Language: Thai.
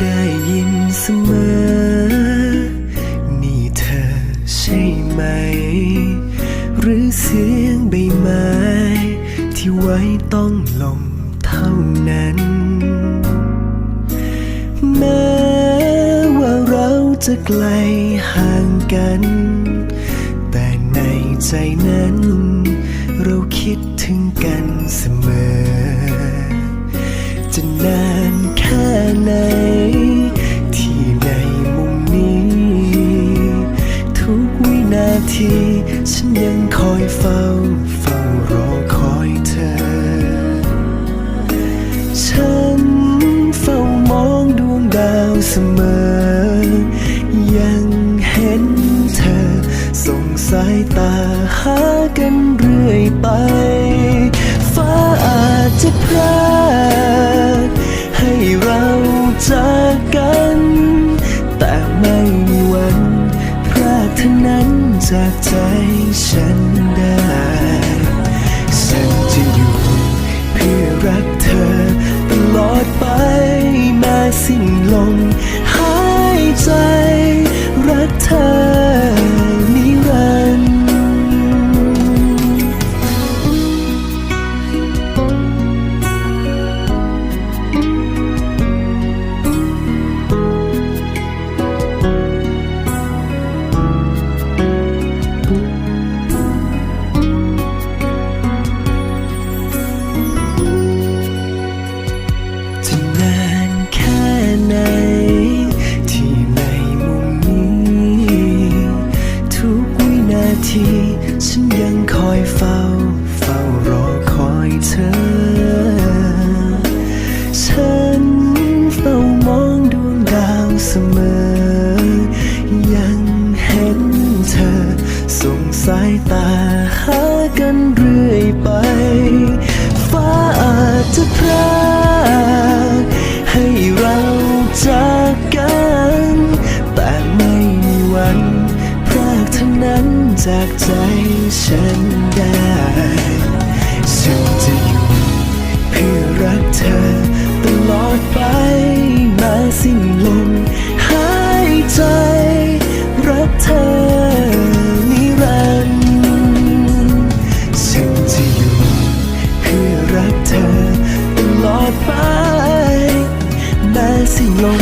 ได้ยินเสมอ นี่เธอใช่ไหม หรือเสียงใบไม้ ที่ไวต้องลมเท่านั้นแม้ว่าเราจะไกลห่างกัน แต่ในใจนั้น เราคิดถึงกันเสมอ จะนา ไหน ที่ในมุมนี้ ทุกวินาที ฉันยังคอยเฝ้า เฝ้ารอคอยเธอ ฉันเฝ้ามองดวงดาวเสมอ ยังเห็นเธอ ส่งสายตาหากันเรื่อยไป ฟ้าอาจจะพรากให้เรา จากกัน แต่ไม่มีวันพลาดเท่านั้นจากใจฉัน สมอ ยังเห็นเธอส่งสายตาหากันเรื่อยไป ฟ้าอาจจะพรากให้เราจากกัน แต่ไม่มีวันพรากเท่านั้นจากใจฉันได้ ต